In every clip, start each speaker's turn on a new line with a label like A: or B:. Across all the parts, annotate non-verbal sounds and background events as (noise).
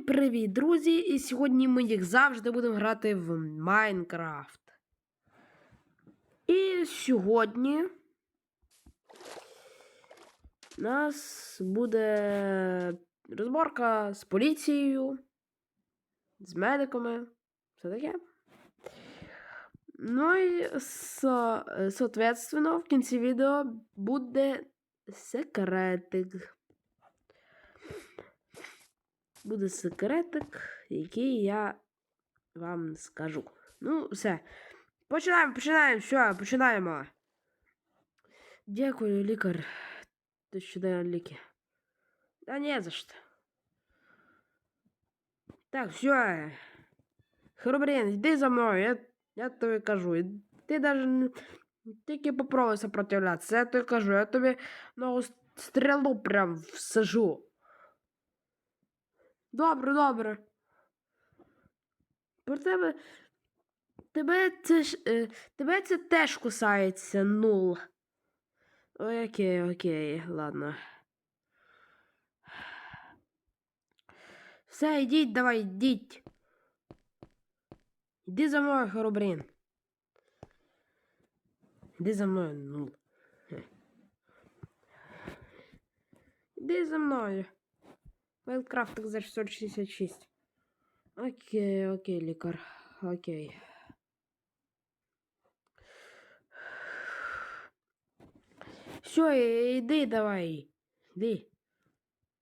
A: Всім привіт, друзі! І сьогодні ми, як завжди, будемо грати в Майнкрафт. І сьогодні у нас буде розборка з поліцією, з медиками, все таке. Ну і соответственно, в кінці відео буде секретик буде секретик, який я вам скажу. Ну, все. Починаємо, починаємо, все, починаємо. Дякую, лікар. Ти що дає ліки. Та не за що. Так, все. Хробрин, йди за мною, я, я тобі кажу. Ти даже тільки попробуй сопротивлятися, я тобі кажу, я тобі нову стрілу прям всажу. Добре, добре. Про тебе. Тебе це. Е, тебе це теж кусається нул. Окей, окей, ладно. Все, йдіть, давай, йдіть. Йди за мною, хоробрин. Йди за мною, нул. Йди за мною. Майнкрафт за 666. Окей, окей, лікар. Окей. Все, іди давай. Іди.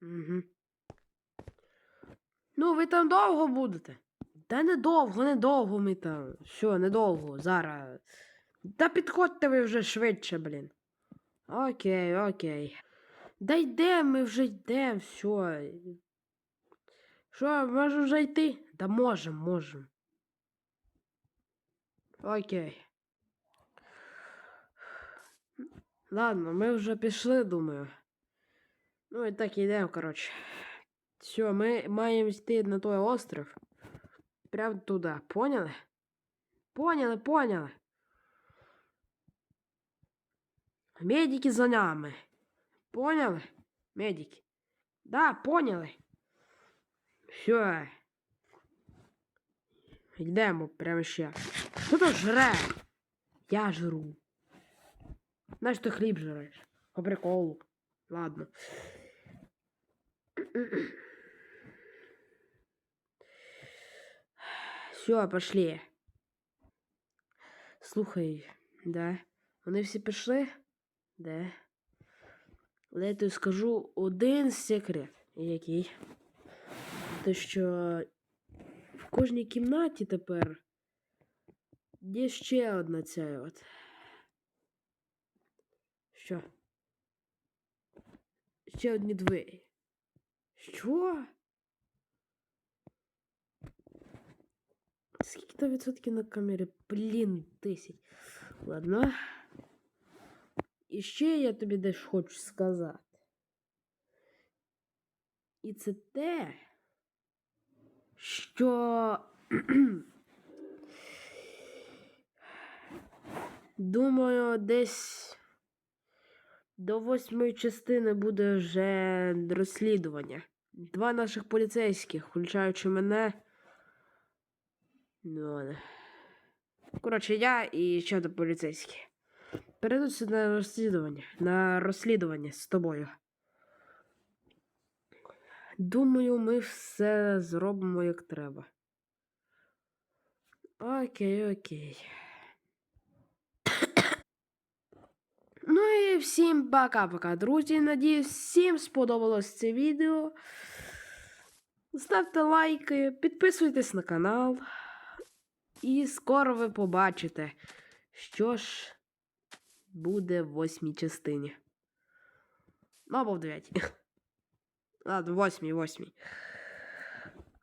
A: Угу. Ну, ви там довго будете? Та недовго, недовго ми там. Що, недовго, зараз. Та підходьте ви вже швидше, блін. Окей, окей. Да йдемо, ми вже йдемо, все. Що, може вже йти? Да можем, можем. Окей. Ладно, ми вже пішли, думаю. Ну і так йдемо, коротше. Все, ми маємо йти на той остров. Прямо туди, поняли? Поняли, поняли. Медики за нами. Поняли? Медики. Да, поняли. Все. Йдемо прямо ще. Хто то жре? Я жру. Знаєш, ти хліб жреш. По приколу. Ладно. Все, пошли. Слухай, да? Вони всі пішли? Да. Але я тобі скажу один секрет. Який? Те, що в кожній кімнаті тепер є ще одна ця от. Що? Ще одні двері. Що? Скільки то відсотків на камері? Блін, тисяч. Ладно. І ще я тобі дещо хочу сказати. І це те, що. (clears throat) Думаю, десь до восьмої частини буде вже розслідування. Два наших поліцейських, включаючи мене. Ну. Коротше, я і ще один поліцейський. Перейдуться на розслідування. На розслідування з тобою. Думаю, ми все зробимо як треба. Окей, окей. (coughs) Ну і всім пока-пока, друзі. Надіюсь, всім сподобалось це відео. Ставте лайки, підписуйтесь на канал. І скоро ви побачите, що ж буде в восьмій частині. Ну, або в дев'ятій. (laughs) Ладно, восьмій, восьмій.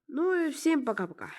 A: Ну і всім пока-пока.